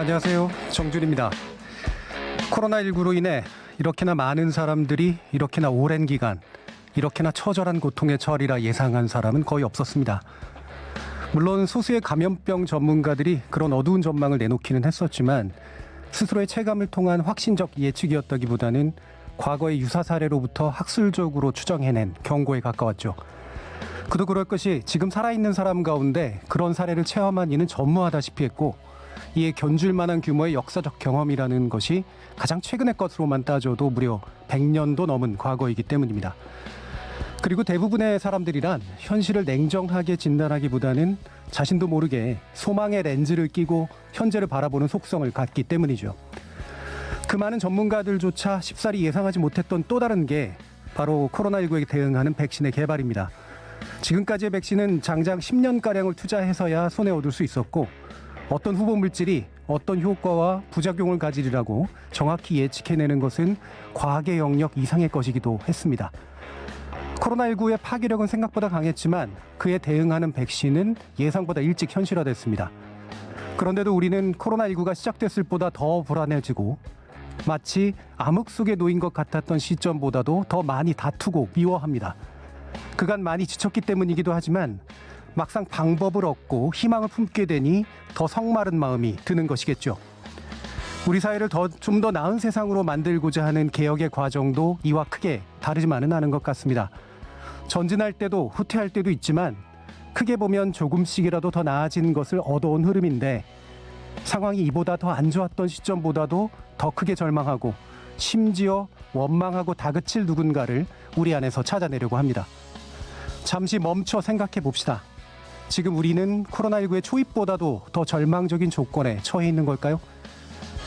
안녕하세요. 정준입니다. 코로나19로 인해 이렇게나 많은 사람들이 이렇게나 오랜 기간 이렇게나 처절한 고통에 처리라 예상한 사람은 거의 없었습니다. 물론 소수의 감염병 전문가들이 그런 어두운 전망을 내놓기는 했었지만 스스로의 체감을 통한 확신적 예측이었다기보다는 과거의 유사 사례로부터 학술적으로 추정해낸 경고에 가까웠죠. 그도 그럴 것이 지금 살아있는 사람 가운데 그런 사례를 체험한 이는 전무하다시피 했고 이에 견줄 만한 규모의 역사적 경험이라는 것이 가장 최근의 것으로만 따져도 무려 100년도 넘은 과거이기 때문입니다. 그리고 대부분의 사람들이란 현실을 냉정하게 진단하기보다는 자신도 모르게 소망의 렌즈를 끼고 현재를 바라보는 속성을 갖기 때문이죠. 그 많은 전문가들조차 쉽사리 예상하지 못했던 또 다른 게 바로 코로나19에 대응하는 백신의 개발입니다. 지금까지의 백신은 장장 10년가량을 투자해서야 손에 얻을 수 있었고 어떤 후보 물질이 어떤 효과와 부작용을 가지리라고 정확히 예측해내는 것은 과학의 영역 이상의 것이기도 했습니다. 코로나19의 파괴력은 생각보다 강했지만 그에 대응하는 백신은 예상보다 일찍 현실화됐습니다. 그런데도 우리는 코로나19가 시작됐을 보다 더 불안해지고 마치 암흑 속에 놓인 것 같았던 시점보다도 더 많이 다투고 미워합니다. 그간 많이 지쳤기 때문이기도 하지만 막상 방법을 얻고 희망을 품게 되니 더 성마른 마음이 드는 것이겠죠. 우리 사회를 더좀더 나은 세상으로 만들고자 하는 개혁의 과정도 이와 크게 다르지만은 않은 것 같습니다. 전진할 때도 후퇴할 때도 있지만 크게 보면 조금씩이라도 더 나아지는 것을 얻어온 흐름인데 상황이 이보다 더 안 좋았던 시점보다도 더 크게 절망하고 심지어 원망하고 다그칠 누군가를 우리 안에서 찾아내려고 합니다. 잠시 멈춰 생각해 봅시다. 지금 우리는 코로나19의 초입보다도 더 절망적인 조건에 처해 있는 걸까요?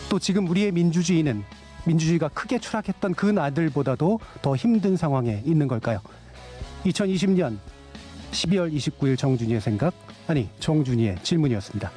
또 지금 우리의 민주주의는 민주주의가 크게 추락했던 그 나들보다도 더 힘든 상황에 있는 걸까요? 2020년 12월 29일 정준이의 생각, 아니 정준이의 질문이었습니다.